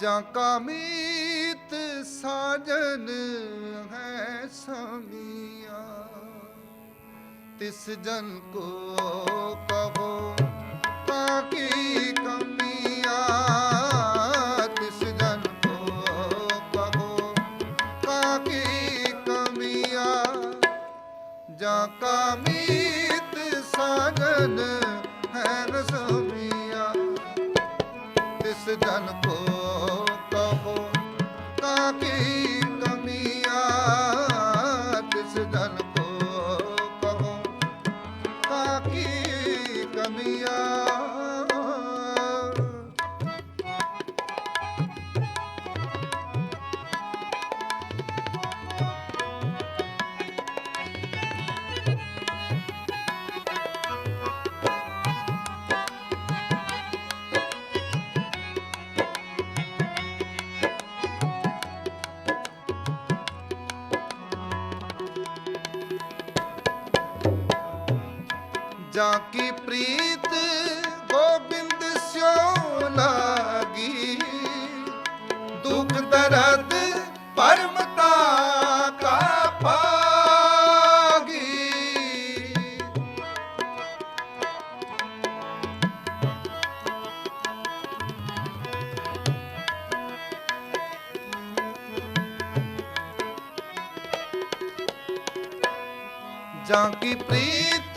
ਜਾਂ ਕਾਮੀਤ ਸਾਜਨ ਹੈ ਸਮੀਆ। ਤਿਸ ਜਨ ਕੋ ਕਹੋ ਤਾਕੀ ਕਮੀਆਂ ਕਾਕੀ ਜਾਂ ਕੀ ਪ੍ਰੀਤ ਗੋਬਿੰਦ ਸਿਓ ਲਾਗੀ? ਦੁਖ ਦਰਦ ਪਰਮਤਾ ਕਾ ਪਾਗੀ? ਜਾਂ ਕੀ ਪ੍ਰੀਤ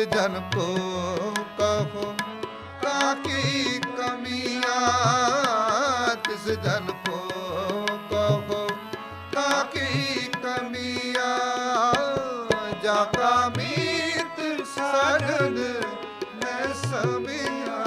ਤਿਸ ਜਨ ਕੋ ਕਹੋ ਕਾਕੀ ਕਮੀਆਂ, ਤਿਸ ਜਨ ਕੋ ਕਹੋ ਕਾਕੀ ਕਮੀਆਂ ਜਾ ਕਾ ਮੀਤ ਮੈਂ ਸਮੀਆਂ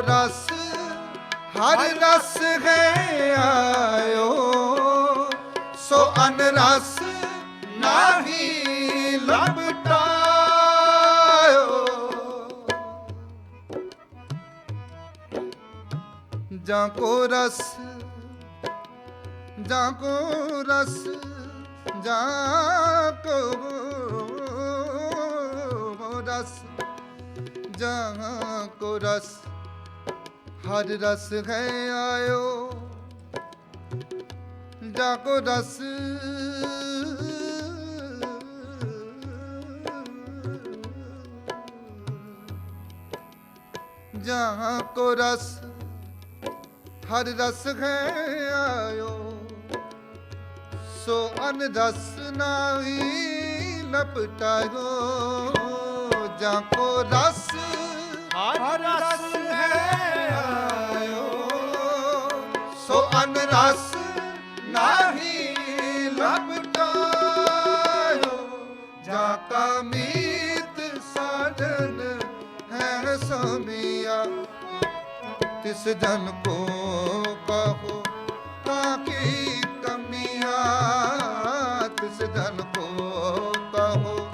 ਰਸ ਹਰ ਰਸ ਹੈ ਆਇਓ ਸੋ ਅਨ ਰਸ ਨਾਹੀ ਲਪਟਾਇਓ ਜਾਂ ਕੋ ਰਸ ਜਾਂ ਕੋ ਰਸ ਜਾਂ ਕੋ ਰਸ ਜਹਾਂ ਕੋ ਰਸ ਹਰ ਰਸ ਹੈ ਆਇਓ। ਜਾ ਕੋ ਰਸ ਜਹਾਂ ਕੋ ਰਸ। ਹਰ ਰਸ ਹੈ ਆਇਓ। ਸੋ ਅਨ ਰਸ ਨਾਹੀ ਲਪਟਾਇਓ। ਜਾਂ ਕੋ ਰਸ। ਹਰ ਰਸ ਸੋ ਅਨ ਰਸ ਨਾਹੀ ਲਪਟਾਇਓ ਜਾ ਕਾ ਮੀਤ ਸਾਜਨ ਹੈ ਸਮੀਆ। ਤਿਸ ਜਨ ਕੋ ਕਹੋ ਕਾਕੀ ਕਮੀਆਂ? ਤਿਸ ਜਨ ਕੋ ਕਹੋ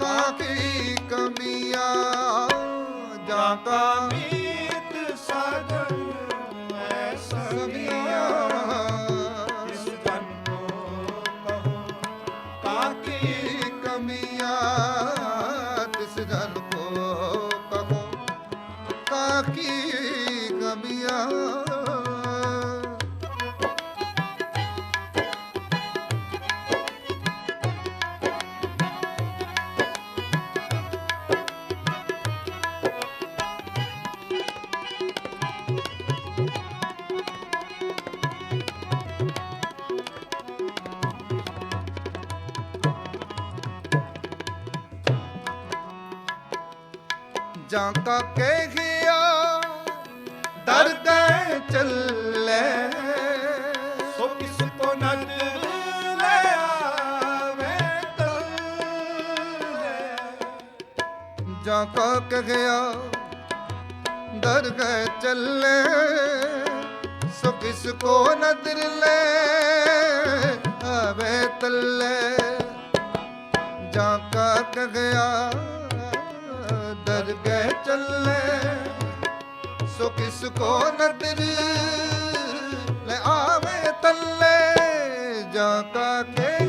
ਕਾਕੀ ਕਮੀਆਂ? ਜਾਂ ਕਾ ਮੀਤ ਜਾਂ ਕਾ ਕਹਿਆ ਦਰ ਗਏ ਚੱਲੇ। ਸੋ ਕਿਸ ਕੋ ਨਦਰ ਜਾਂ ਕਾ ਕਹਿਆ, ਦਰ ਚੱਲੇ। ਸੋ ਕਿਸ ਕੋ ਨਦਰ ਲੈ ਆਵੇ ਤੱਲੇ। ਜਾਂ ਕਾ ਕਹਿਆ, ਦਰ ਚੱਲੇ। ਸੋ ਕਿਸ ਕੋ ਨਦਰ ਲੈ ਆਵੇ ਤੱਲੇ ਜਾਂ ਕਾ ਕਹਿਆ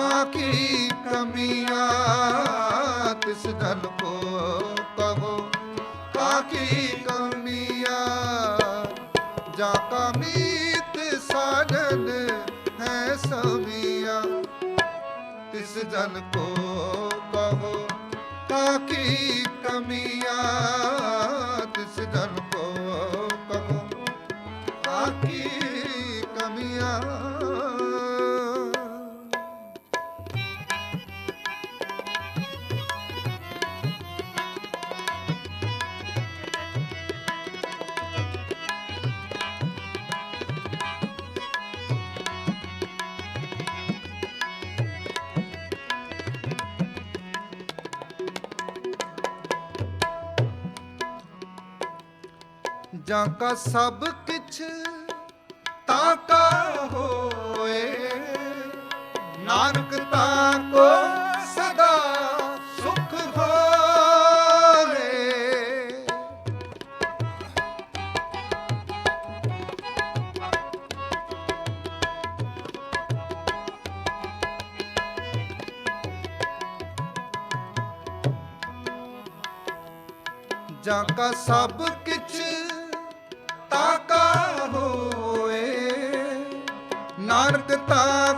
ਕਾਕੀ ਕਮੀਆਂ ਤਿਸ ਜਨ ਕੋ ਕਹੋ? ਕੀ ਕਮੀਆਂ? ਜਾ ਕਾ ਮੀਤ ਸਾਜਨ ਹੈ ਸਮੀਆਂ ਤਿਸ ਜਨ ਕੋ ਕਹੋ? ਕਾਕੀ ਕਮੀਆਂ ਤਿਸ ਜਨ ਜਾਂ ਕਾ ਸਭ ਕਿਛ ਤਾਂ ਕਾ ਹੋਏ। ਨਾਨਕ ਤਾਂ ਕੋ ਸਦਾ ਸੁਖ ਹੋਏ। ਜਾਂ ਕਾ ਸਭ ਕਿਛ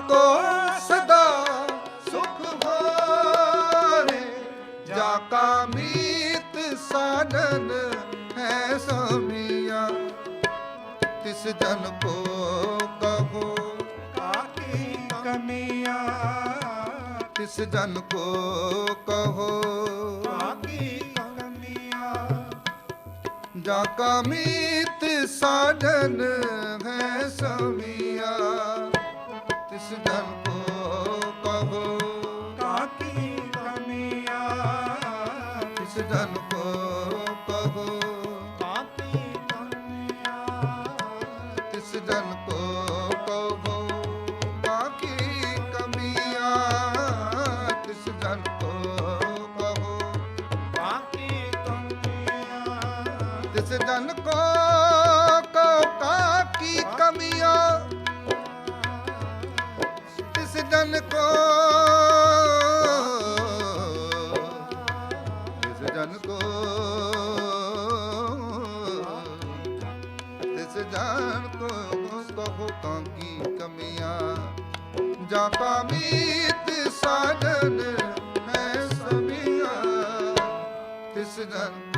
ਕੋ ਸਦਾ ਸੁਖ ਹੋਏ ਜਾ ਕਾ ਮੀਤ ਸਾਧਨ ਹੈ ਸਮੀਆ। ਤਿਸ ਜਨ ਕੋ ਕਹੋ ਕਾਕੀ ਕਮੀਆਂ। ਤਿਸ ਜਨ ਕੋ ਕਹੋ ਕਾਕੀ ਕਮੀਆਂ। ਜਾ ਕਾ ਮੀਤ ਸਾਧਨ ਹੈ ਸਮੀਆ। ਤਿਸ ਤਿਸ ਜਨ ਕੋ ਕਹੋ ਕਾਂਕੀ ਕਮੀਆਂ? ਜਾ ਕਾ ਮੀਤ ਸਾਜਨ ਹੈ ਸਮੀਆਂ ਤਿਸ ਜਨ